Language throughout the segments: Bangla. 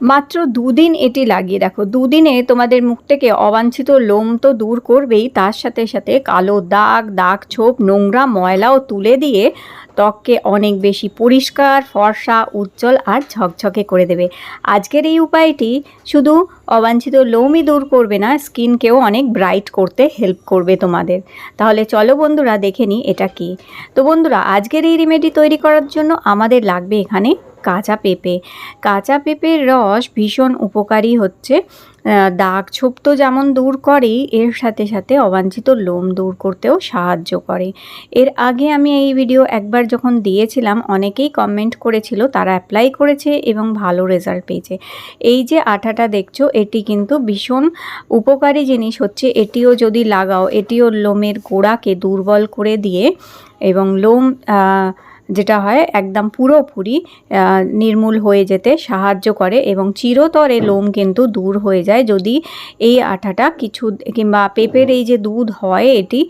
মাত্র দুদিন এটি লাগিয়ে দেখো দুদিনে তোমাদের মুখ থেকে অবাঞ্ছিত লোম তো দূর করবেই, তার সাথে সাথে কালো দাগ দাগ ছোপ, নোংরা ময়লাও তুলে দিয়ে ত্বককে অনেক বেশি পরিষ্কার, ফর্সা, উজ্জ্বল আর ঝকঝকে করে দেবে। আজকের এই উপায়টি শুধু অবাঞ্ছিত লোমই দূর করবে না, স্কিনকেও অনেক ব্রাইট করতে হেল্প করবে তোমাদের। তাহলে চলো বন্ধুরা, দেখে নিই এটা কি। তো বন্ধুরা, আজকের এই রেমেডি তৈরি করার জন্য আমাদের লাগবে এখানে কাঁচা পেঁপে। কাঁচা পেঁপের রস ভীষণ উপকারী হচ্ছে। দাগ ছোপ তো যেমন দূর করেই, এর সাথে সাথে অবাঞ্ছিত লোম দূর করতেও সাহায্য করে। এর আগে আমি এই ভিডিও একবার যখন দিয়েছিলাম, অনেকেই কমেন্ট করেছিল, তারা অ্যাপ্লাই করেছে এবং ভালো রেজাল্ট পেয়েছে। এই যে আঠাটা দেখছ, এটি কিন্তু ভীষণ উপকারী জিনিস হচ্ছে, এটিও যদি লাগাও, এটিও লোমের গোড়াকে দুর্বল করে দিয়ে এবং লোম যেটা হয় একদম পুরোপুরি নির্মূল হয়ে যেতে সাহায্য করে এবং চিরতরে লোম কিন্তু দূর হয়ে যায়। যদি এই আঠাটা কিছু কিংবা পেঁপের এই যে দুধ হয় এটি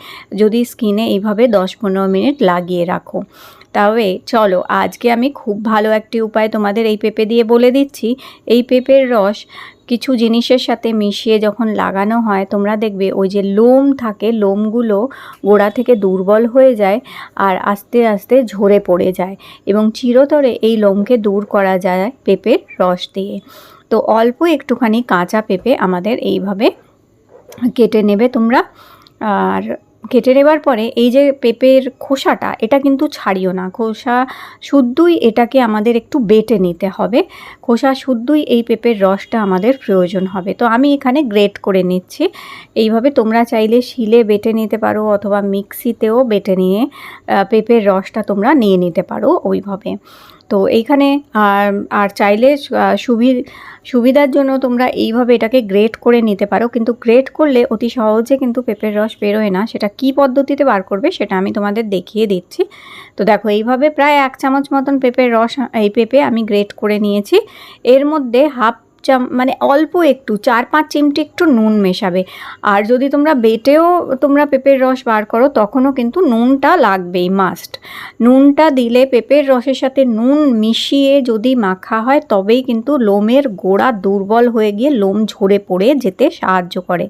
যদি স্কিনে এইভাবে দশ পনেরো মিনিট লাগিয়ে রাখো। তবে চলো আজকে আমি খুব ভালো একটি উপায় তোমাদের এই পেঁপে দিয়ে বলে দিচ্ছি। এই পেঁপের রস কিছু জিনিসের সাথে মিশিয়ে যখন লাগানো হয়, তোমরা দেখবে ওই যে লোম থাকে, লোমগুলো গোড়া থেকে দুর্বল হয়ে যায় আর আস্তে আস্তে ঝরে পড়ে যায় এবং চিরতরে এই লোমকে দূর করা যায় পেঁপের রস দিয়ে। তো অল্প একটুখানি কাঁচা পেঁপে আমাদের এইভাবে কেটে নেবে তোমরা। আর কেটে নেবার পরে এই যে পেঁপের খোসাটা, এটা কিন্তু ছাড়িও না। খোসা শুদ্ধই এটাকে আমাদের একটু বেটে নিতে হবে। খোসা শুদ্ধই এই পেঁপের রসটা আমাদের প্রয়োজন হবে। তো আমি এখানে গ্রেট করে নিচ্ছি। এইভাবে তোমরা চাইলে শিলে বেটে নিতে পারো অথবা মিক্সিতেও বেটে নিয়ে পেঁপের রসটা তোমরা নিয়ে নিতে পারো ওইভাবে। তো এইখানে, আর চাইলে সুবিধার জন্য তোমরা এইভাবে এটাকে গ্রেট করে নিতে পারো। কিন্তু গ্রেট করলে অতি সহজে কিন্তু পেঁপের রস বেরোয় না। সেটা কি পদ্ধতিতে বার করবে সেটা আমি তোমাদের দেখিয়ে দিচ্ছি। তো দেখো, এইভাবে প্রায় এক চামচ মতন পেঁপের রস, এই পেঁপে আমি গ্রেট করে নিয়েছি। এর মধ্যে হাফ চাম মানে অল্প একটু, চার পাঁচ চিমটি একটু নুন মেশাবে। আর যদি তোমরা বেটেও তোমরা পেঁপের রস বার করো, তখনও কিন্তু নুনটা লাগবেই মাস্ট নুনটা দিলে পেঁপের রসের সাথে নুন মিশিয়ে যদি মাখা হয়, তবেই কিন্তু লোমের গোড়া দুর্বল হয়ে গিয়ে লোম ঝরে পড়ে যেতে সাহায্য করে।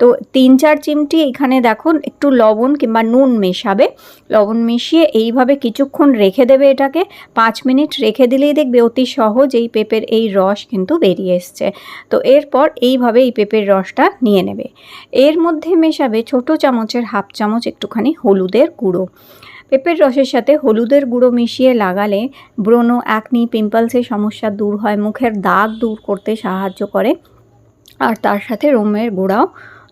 তো তিন চার চিমটি এখানে দেখুন, একটু লবণ কিংবা নুন মেশাবে। লবণ মিশিয়ে এইভাবে কিছুক্ষণ রেখে দেবে এটাকে। পাঁচ মিনিট রেখে দিলেই দেখবে অতি সহজ এই পেঁপের এই রস কিন্তু বেরিয়ে এসছে। তো এরপর এইভাবে এই পেঁপের রসটা নিয়ে নেবে। এর মধ্যে মেশাবে ছোট চামচের হাফ চামচ একটুখানি হলুদের গুঁড়ো। পেঁপের রসের সাথে হলুদের গুঁড়ো মিশিয়ে লাগালে ব্রণ অ্যাকনি পিম্পলসের সমস্যা দূর হয়, মুখের দাগ দূর করতে সাহায্য করে। আর তার সাথে রোমের গোড়াও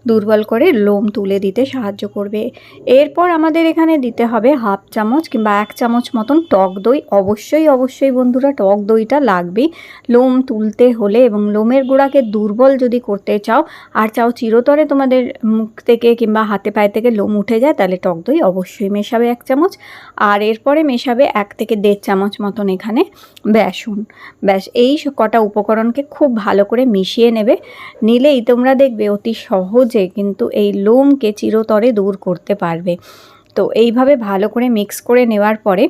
দুর্বল করে লোম তুলে দিতে সাহায্য করবে। এরপর আমাদের এখানে দিতে হবে হাফ চামচ কিংবা এক চামচ মতন টক দই। অবশ্যই অবশ্যই বন্ধুরা, টক দইটা লাগবেই লোম তুলতে হলে এবং লোমের গোড়াকে দুর্বল যদি করতে চাও আর চাও চিরতরে তোমাদের মুখ থেকে কিংবা হাতে পায়ে থেকে লোম উঠে যায়, তাহলে টক দই অবশ্যই মেশাবে এক চামচ। আর এরপরে মেশাবে এক থেকে দেড় চামচ মতন এখানে বেসন। ব্যাস, এই কটা উপকরণকে খুব ভালো করে মিশিয়ে নেবে। নিলেই তোমরা দেখবে অতি সহজে কিন্তু এই লোমকে চিরতরে দূর করতে পারবে। তো এইভাবে ভালো করে মিক্স করে নেওয়ার পরে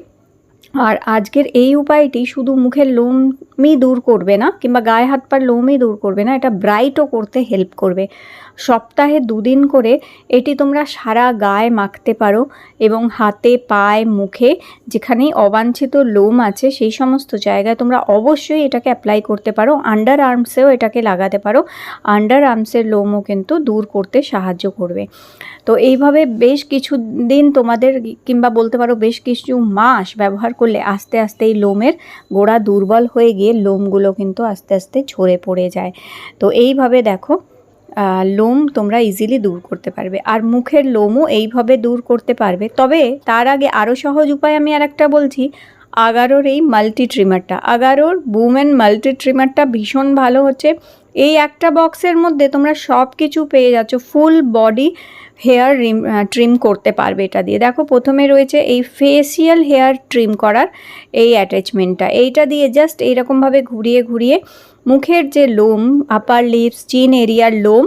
আর আজকের এই উপায়টি শুধু মুখের লোমই দূর করবে না কিংবা গায়ে হাত পার লোমই দূর করবে না, এটা ব্রাইটও করতে হেল্প করবে। সপ্তাহে দুদিন করে এটি তোমরা সারা গায়ে মাখতে পারো এবং হাতে, পায়ে, মুখে যেখানেই অবাঞ্ছিত লোম আছে সেই সমস্ত জায়গায় তোমরা অবশ্যই এটাকে অ্যাপ্লাই করতে পারো। আন্ডার আর্মসেও এটাকে লাগাতে পারো। আন্ডার আর্মসের লোমও কিন্তু দূর করতে সাহায্য করবে। তো এইভাবে বেশ কিছু দিন তোমাদের কিংবা বলতে পারো বেশ কিছু মাস ব্যবহার করলে আস্তে আস্তে এই লোমের গোড়া দুর্বল হয়ে গিয়ে লোমগুলো কিন্তু আস্তে আস্তে ঝরে পড়ে যায়। তো এইভাবে দেখো লোম তোমরা ইজিলি দূর করতে পারবে। আর মুখের লোমও এইভাবে দূর করতে পারবে। তবে তার আগে আরও সহজ উপায় আমি আর একটা বলছি। আগারোর এই মাল্টি ট্রিমারটা আগারোর বুমেন মাল্টি ট্রিমারটা ভীষণ ভালো হচ্ছে। এই একটা বক্সের মধ্যে তোমরা সব কিছু পেয়ে যাচ্ছ ফুল বডি হেয়ার ট্রিম করতে পারবে এটা দিয়ে। দেখো, প্রথমে রয়েছে এই ফেসিয়াল হেয়ার ট্রিম করার এই অ্যাটাচমেন্টটা এইটা দিয়ে জাস্ট এইরকমভাবে ঘুরিয়ে ঘুরিয়ে মুখের যে লোম আপার লিপস চিন এরিয়ার লোম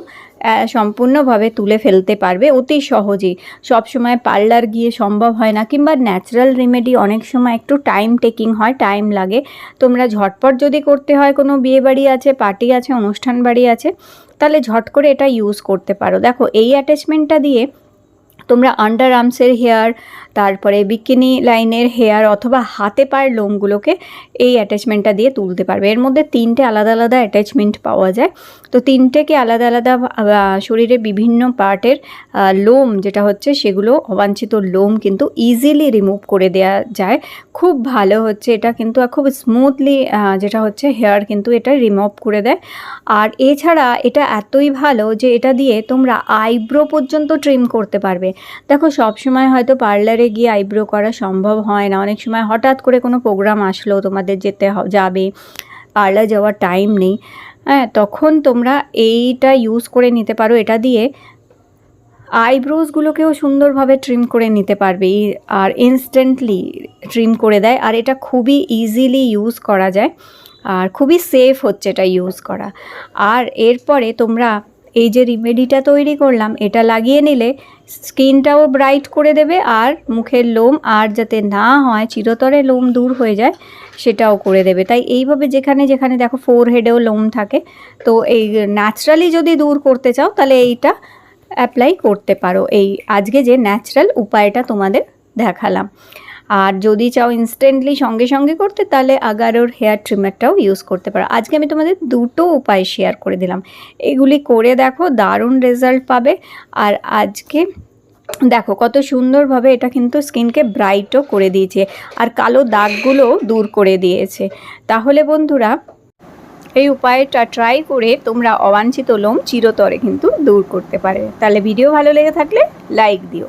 সম্পূর্ণভাবে তুলে ফেলতে পারবে অতি সহজেই। সবসময় পার্লার গিয়ে সম্ভব হয় না, কিংবা ন্যাচারাল রেমেডি অনেক সময় একটু টাইম টেকিং হয় টাইম লাগে। তোমরা ঝটপট যদি করতে হয়, কোনো বিয়েবাড়ি আছে পার্টি আছে, অনুষ্ঠান বাড়ি আছে, তাহলে ঝট করে এটা ইউজ করতে পারো। দেখো, এই অ্যাটাচমেন্টটা দিয়ে তোমরা আন্ডার আর্মসের হেয়ার তারপরে বিকিনি লাইনের হেয়ার অথবা হাতে পায়ের লোমগুলোকে এই অ্যাটাচমেন্টটা দিয়ে তুলতে পারবে। এর মধ্যে তিনটে আলাদা আলাদা অ্যাটাচমেন্ট পাওয়া যায়। তো তিনটেকে আলাদা আলাদা শরীরে বিভিন্ন পার্টের লোম যেটা হচ্ছে সেগুলো অবাঞ্ছিত লোম কিন্তু ইজিলি রিমুভ করে দেওয়া যায়। খুব ভালো হচ্ছে এটা কিন্তু খুব স্মুথলি যেটা হচ্ছে হেয়ার কিন্তু এটা রিমুভ করে দেয়। আর এছাড়া এটা এতই ভালো যে এটা দিয়ে তোমরা আইব্রো পর্যন্ত ট্রিম করতে পারবে। দেখো সব সময় হয়তো পার্লারে গিয়ে আইব্রো করা সম্ভব হয় না। অনেক সময় হঠাৎ করে কোনো প্রোগ্রাম আসলো, তোমাদের যেতে যাবে পার্লার যাওয়ার টাইম নেই। হ্যাঁ তখন তোমরা এইটা ইউজ করে নিতে পারো। এটা দিয়ে আইব্রোজগুলোকেও সুন্দরভাবে ট্রিম করে নিতে পারবে। আর ইনস্ট্যান্টলি ট্রিম করে দেয়। আর এটা খুবই ইজিলি ইউজ করা যায়। আর খুবই সেফ হচ্ছে এটা ইউজ করা। আর এরপরে তোমরা এই যে রিমেডিটা তৈরি করলাম, এটা লাগিয়ে নিলে স্কিনটাও ব্রাইট করে দেবে আর মুখের লোম আর যাতে না হয়, চিরতরে লোম দূর হয়ে যায়, সেটাও করে দেবে। তাই এইভাবে যেখানে যেখানে দেখো ফোর হেডেও লোম থাকে, তো এই ন্যাচারালি যদি দূর করতে চাও, তাহলে এইটা অ্যাপ্লাই করতে পারো। এই আজকে যে ন্যাচারাল উপায়টা তোমাদের দেখালাম। আর যদি চাও ইনস্ট্যান্টলি সঙ্গে সঙ্গে করতে, তাহলে আগারোর হেয়ার ট্রিমারটাও ইউজ করতে পারো। আজকে আমি তোমাদের দুটো উপায় শেয়ার করে দিলাম। এগুলি করে দেখো, দারুণ রেজাল্ট পাবে। আর আজকে দেখো কত সুন্দরভাবে এটা কিন্তু স্কিনকে ব্রাইটও করে দিয়েছে আর কালো দাগগুলো দূর করে দিয়েছে। তাহলে বন্ধুরা, এই উপায়টা ট্রাই করে তোমরা অবাঞ্ছিত লোম চিরতরে কিন্তু দূর করতে পারে তাহলে ভিডিও ভালো লেগে থাকলে লাইক দিও।